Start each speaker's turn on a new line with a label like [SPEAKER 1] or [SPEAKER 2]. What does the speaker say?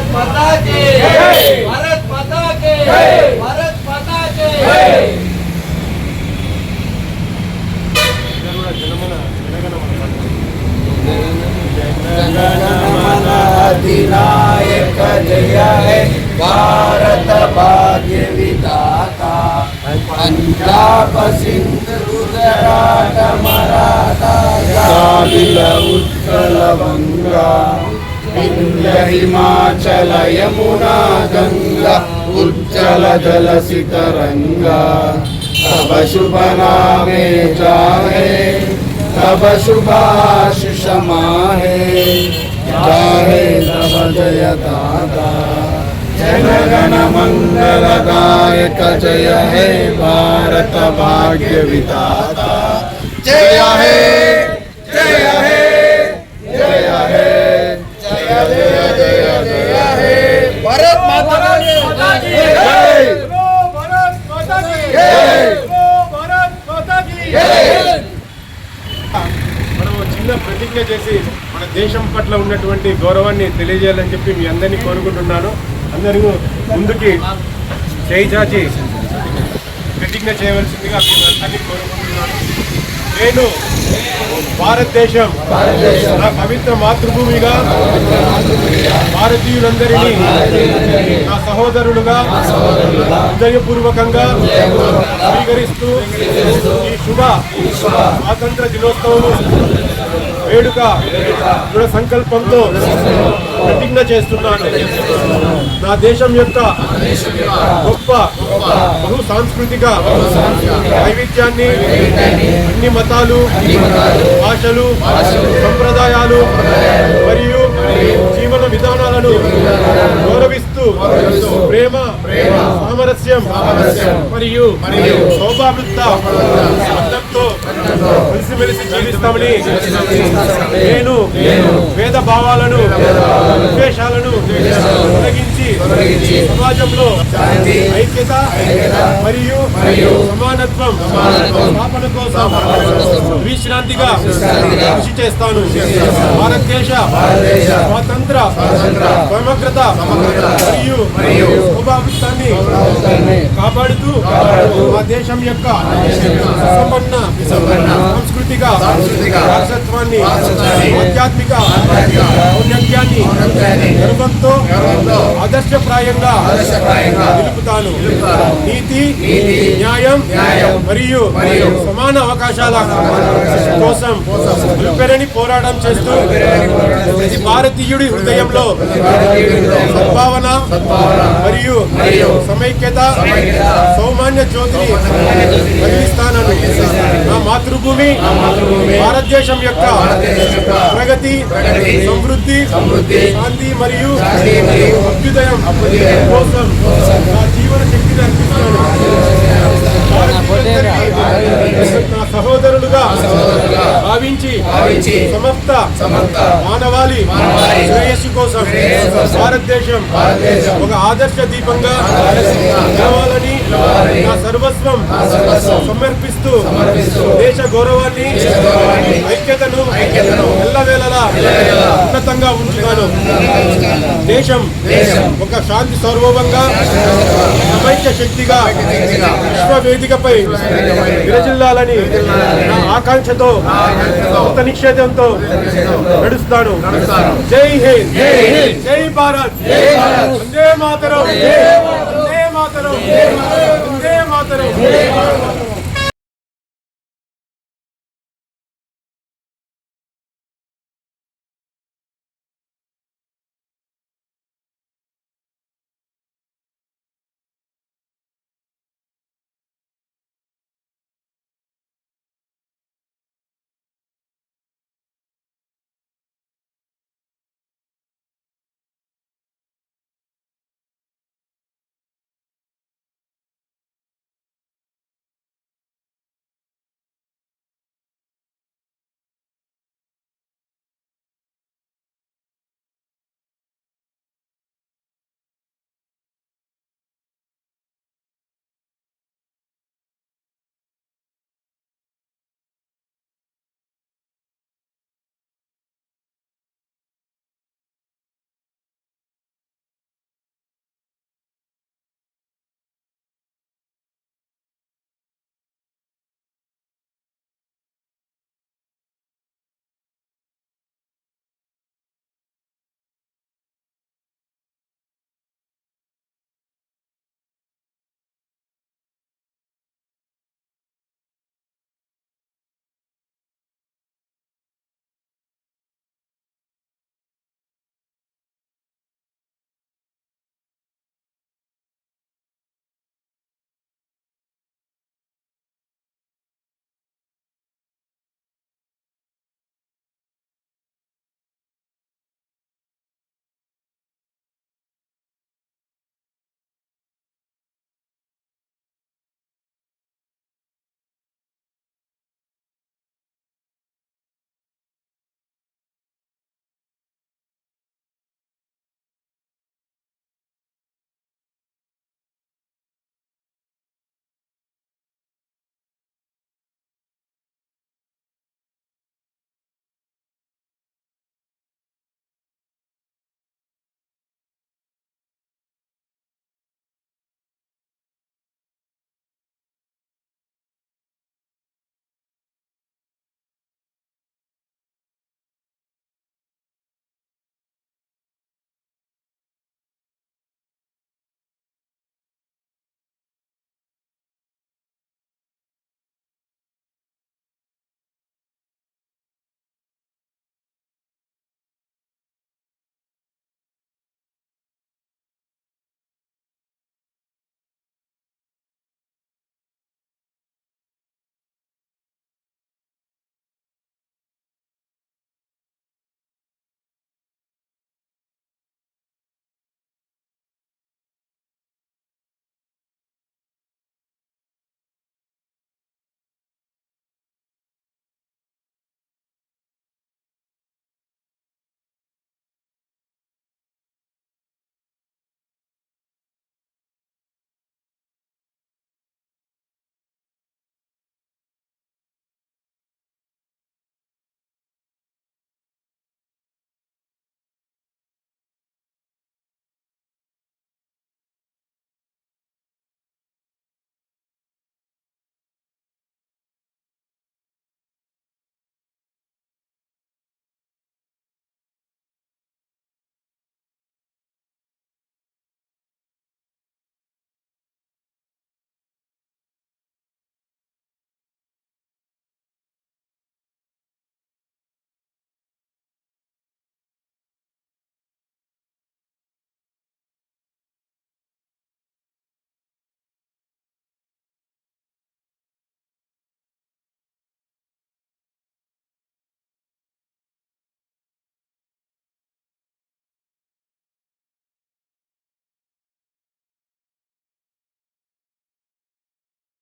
[SPEAKER 1] भारत माता के। भारत माता के। भारत माता के। अधिनायक जय। है भारत भाग्य विदाता पंजाब सिंध गुजरात मराठा। उत्कल बंगा हिमाचल यमुना गंगा उज्जल जल सितरंगा तब शुभ नामे जाहे तब शुभाशिष माहे जाहे तब जय दाता जनगण मंगलदायक जय हे भारत भाग्य विधाता जय हे जय हे।
[SPEAKER 2] మనం చిన్న ప్రతిజ్ఞ చేసి మన దేశం పట్ల ఉన్నటువంటి గౌరవాన్ని తెలియజేయాలని చెప్పి మీ అందరినీ కోరుకుంటున్నాను. అందరూ ముందుకి చేయి చాచి ప్రతిజ్ఞ చేయవలసిందిగా మీ అందరినీ కోరుకుంటున్నాను. నేను భారతదేశం. నా పవిత్ర మాతృభూమిగా భారతీయులందరినీ నా సహోదరులుగా హృదయపూర్వకంగా స్వీకరిస్తూ ఈ శుభ స్వాతంత్ర దినోత్సవం వేడుక దృఢ సంకల్పంతో ప్రతిజ్ఞ చేస్తున్నాను. నా దేశం యొక్క గొప్ప బహు సాంస్కృతిక వైవిధ్యాన్ని అన్ని మతాలు భాషలు సంప్రదాయాలు మరియు జీవన విధానాలను గౌరవిస్తూ ప్రేమ సామరస్యం మరియు శోభావృత్త అర్థంతో కలిసిమెలిసి జీవిస్తామని నేను వేద భావాలను తొలగించి సమాజంలో ఐక్యత మరియు సమానత్వం స్థాపన కోసం విశ్రాంతిగా కృషి చేస్తాను. భారతదేశ స్వాతంత్ర సమగ్రత మరియు శోభావృత్తాన్ని కాపాడుతూ మా దేశం యొక్క సంపన్న సాంస్కృతిక వారసత్వాన్ని ఆధ్యాత్మిక ఔన్నత్యాన్ని గర్వంతో ఆదర్శప్రాయంగా నిలుపుతాను. నీతి న్యాయం మరియు సమాన అవకాశాల కోసం నిలుపెరని పోరాటం చేస్తూ ప్రతి భారతీయుడి హృదయంలో సద్భావన మరియు సమైక్యత సౌమాన్య జ్యోతిని వెలిగిస్తానని నా మాతృభూమి భారతదేశం యొక్క ప్రగతి సమృద్ధి శాంతి మరియు అభ్యుదయం కోసం నా జీవన శక్తిని అర్పిస్తాను. భారతీయులందరికీ నా సహోదరులుగా భావించి సమస్త మానవాళి శ్రేయస్సు కోసం భారతదేశం ఒక ఆదర్శ దీపంగా నిలవాలని నా సర్వస్వం సమర్పిస్తూ దేశ గౌరవాన్ని ఐక్యతను ఎల్లవేళలా ఉన్నతంగా ఉంచుతాను. దేశం ఒక శాంతి స్వరూపంగా సమైక్య శక్తిగా విశ్వ వేదికపై విరజిల్లాలని నా ఆకాంక్షతో కొత్త నిక్షేపంతో నడుస్తాను. జై హింద్. జై భారత్. వందే మాతరం. వందే మాతరం వందే మాతరం